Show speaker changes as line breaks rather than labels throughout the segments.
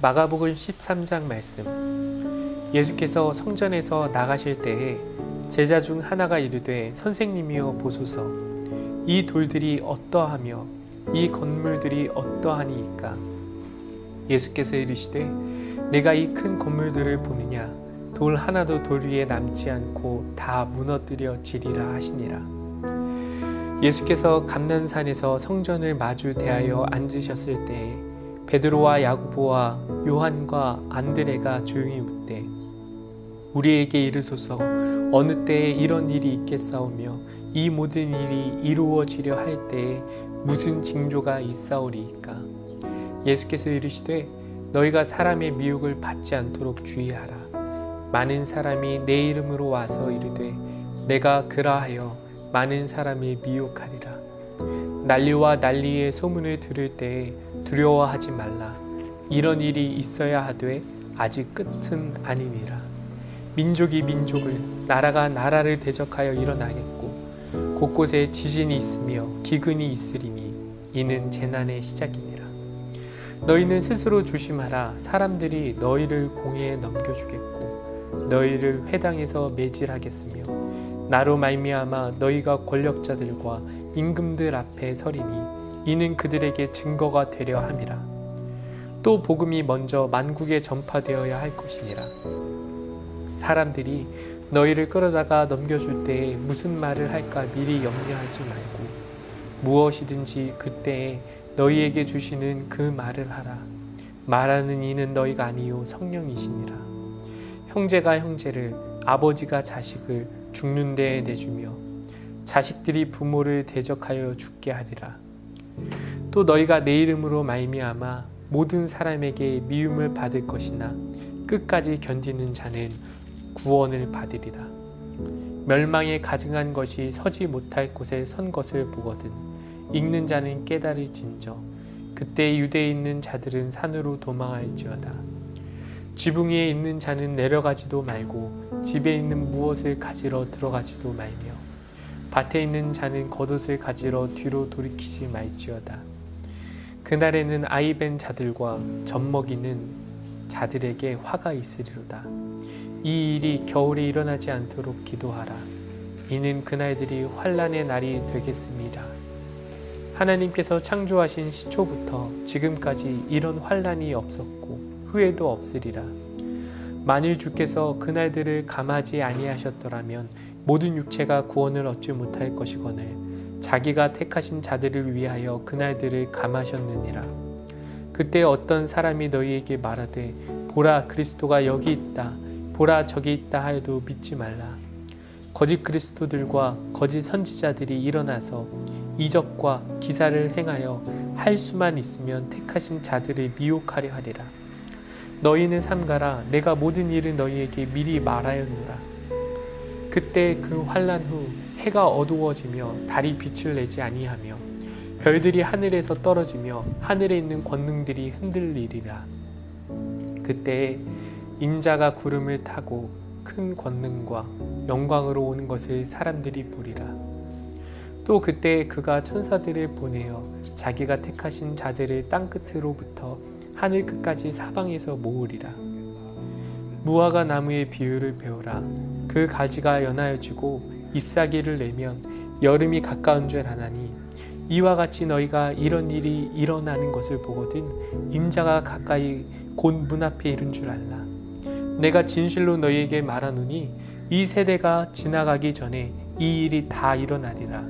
마가복음 13장 말씀. 예수께서 성전에서 나가실 때에 제자 중 하나가 이르되 선생님이여 보소서. 이 돌들이 어떠하며 이 건물들이 어떠하니이까? 예수께서 이르시되 내가 이 큰 건물들을 보느냐? 돌 하나도 돌 위에 남지 않고 다 무너뜨려 지리라 하시니라. 예수께서 감난산에서 성전을 마주 대하여 앉으셨을 때에 베드로와 야고보와 요한과 안드레가 조용히 묻되 우리에게 이르소서 어느 때에 이런 일이 있겠사오며 이 모든 일이 이루어지려 할 때에 무슨 징조가 있사오리이까? 예수께서 이르시되 너희가 사람의 미혹을 받지 않도록 주의하라. 많은 사람이 내 이름으로 와서 이르되 내가 그라하여 많은 사람을 미혹하리라. 난리와 난리의 소문을 들을 때에 두려워하지 말라. 이런 일이 있어야 하되 아직 끝은 아니니라. 민족이 민족을 나라가 나라를 대적하여 일어나겠고 곳곳에 지진이 있으며 기근이 있으리니 이는 재난의 시작이니라. 너희는 스스로 조심하라. 사람들이 너희를 공회에 넘겨주겠고 너희를 회당에서 매질하겠으며 나로 말미암아 너희가 권력자들과 임금들 앞에 서리니 이는 그들에게 증거가 되려 함이라 또 복음이 먼저 만국에 전파되어야 할 것이니라 사람들이 너희를 끌어다가 넘겨줄 때에 무슨 말을 할까 미리 염려하지 말고 무엇이든지 그때에 너희에게 주시는 그 말을 하라. 말하는 이는 너희가 아니요 성령이시니라. 형제가 형제를 아버지가 자식을 죽는 데에 내주며 자식들이 부모를 대적하여 죽게 하리라. 또 너희가 내 이름으로 말미암아 모든 사람에게 미움을 받을 것이나 끝까지 견디는 자는 구원을 받으리라. 멸망에 가증한 것이 서지 못할 곳에 선 것을 보거든 읽는 자는 깨달을진저 그때 유대에 있는 자들은 산으로 도망할지어다. 지붕 위에 있는 자는 내려가지도 말고 집에 있는 무엇을 가지러 들어가지도 말며 밭에 있는 자는 겉옷을 가지러 뒤로 돌이키지 말지어다. 그날에는 아이벤 자들과 젖먹이는 자들에게 화가 있으리로다. 이 일이 겨울에 일어나지 않도록 기도하라. 이는 그날들이 환란의 날이 되겠습니다. 하나님께서 창조하신 시초부터 지금까지 이런 환란이 없었고 후에도 없으리라. 만일 주께서 그날들을 감하지 아니하셨더라면 모든 육체가 구원을 얻지 못할 것이거늘 자기가 택하신 자들을 위하여 그날들을 감하셨느니라. 그때 어떤 사람이 너희에게 말하되 보라 그리스도가 여기 있다. 보라 저기 있다 하여도 믿지 말라. 거짓 그리스도들과 거짓 선지자들이 일어나서 이적과 기사를 행하여 할 수만 있으면 택하신 자들을 미혹하려 하리라. 너희는 삼가라 내가 모든 일을 너희에게 미리 말하였노라. 그때 그 환란 후 해가 어두워지며 달이 빛을 내지 아니하며 별들이 하늘에서 떨어지며 하늘에 있는 권능들이 흔들리리라. 그때 인자가 구름을 타고 큰 권능과 영광으로 오는 것을 사람들이 보리라. 또 그때 그가 천사들을 보내어 자기가 택하신 자들을 땅 끝으로부터 하늘 끝까지 사방에서 모으리라. 무화과 나무의 비유를 배우라. 그 가지가 연하여지고 잎사귀를 내면 여름이 가까운 줄 아나니 이와 같이 너희가 이런 일이 일어나는 것을 보거든 인자가 가까이 곧 문 앞에 이른 줄 알라. 내가 진실로 너희에게 말하노니 이 세대가 지나가기 전에 이 일이 다 일어나리라.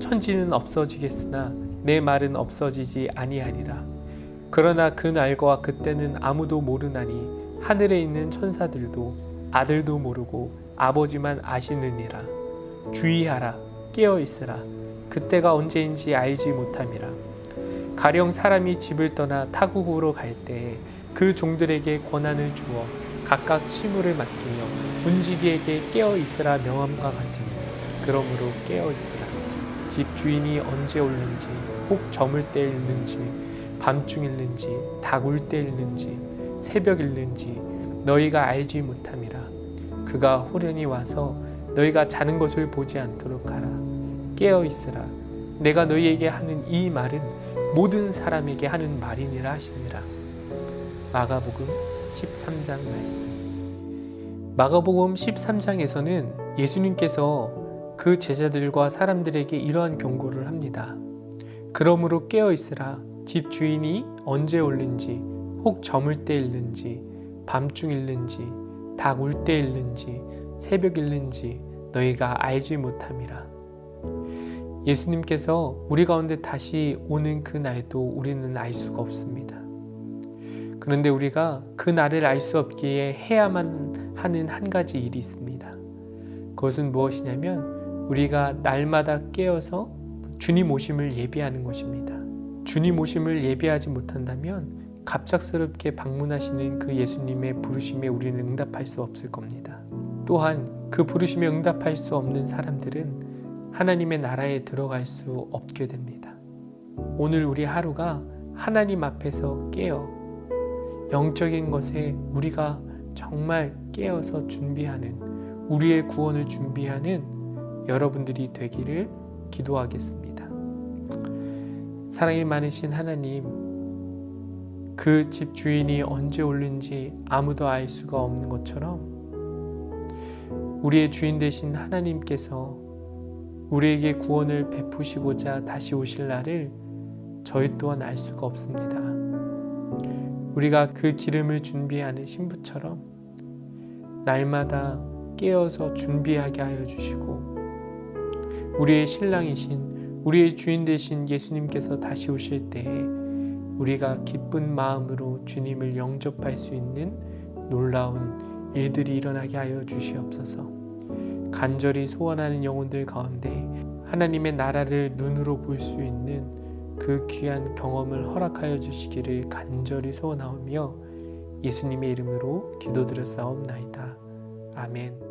천지는 없어지겠으나 내 말은 없어지지 아니하리라. 그러나 그 날과 그때는 아무도 모르나니 하늘에 있는 천사들도 아들도 모르고 아버지만 아시느니라. 주의하라, 깨어 있으라. 그때가 언제인지 알지 못함이라. 가령 사람이 집을 떠나 타국으로 갈 때에 그 종들에게 권한을 주어 각각 실무를 맡기며 문지기에게 깨어 있으라 명함과 같으니 그러므로 깨어 있으라. 집 주인이 언제 올는지 혹 저물 때 일는지 밤중 일는지 다굴 때 일는지 새벽 일는지 너희가 알지 못함이라. 그가 호련히 와서 너희가 자는 것을 보지 않도록 하라. 깨어 있으라. 내가 너희에게 하는 이 말은 모든 사람에게 하는 말이니라 하시니라. 마가복음 13장 말씀. 마가복음 13장에서는 예수님께서 그 제자들과 사람들에게 이러한 경고를 합니다. 그러므로 깨어 있으라 집 주인이 언제 올는지 혹 저물 때 일는지 밤중 일는지 닭 울때 일는지 새벽 일는지 너희가 알지 못함이라. 예수님께서 우리 가운데 다시 오는 그 날도 우리는 알 수가 없습니다. 그런데 우리가 그 날을 알 수 없기에 해야만 하는 한 가지 일이 있습니다. 그것은 무엇이냐면 우리가 날마다 깨어서 주님 오심을 예비하는 것입니다. 주님 오심을 예비하지 못한다면 갑작스럽게 방문하시는 그 예수님의 부르심에 우리는 응답할 수 없을 겁니다. 또한 그 부르심에 응답할 수 없는 사람들은 하나님의 나라에 들어갈 수 없게 됩니다. 오늘 우리 하루가 하나님 앞에서 깨어 영적인 것에 우리가 정말 깨어서 준비하는 우리의 구원을 준비하는 여러분들이 되기를 기도하겠습니다. 사랑이 많으신 하나님, 그 집 주인이 언제 올는지 아무도 알 수가 없는 것처럼 우리의 주인 되신 하나님께서 우리에게 구원을 베푸시고자 다시 오실 날을 저희 또한 알 수가 없습니다. 우리가 그 기름을 준비하는 신부처럼 날마다 깨어서 준비하게 하여 주시고 우리의 신랑이신 우리의 주인 되신 예수님께서 다시 오실 때에 우리가 기쁜 마음으로 주님을 영접할 수 있는 놀라운 일들이 일어나게 하여 주시옵소서. 간절히 소원하는 영혼들 가운데 하나님의 나라를 눈으로 볼 수 있는 그 귀한 경험을 허락하여 주시기를 간절히 소원하오며 예수님의 이름으로 기도드렸사옵나이다. 아멘.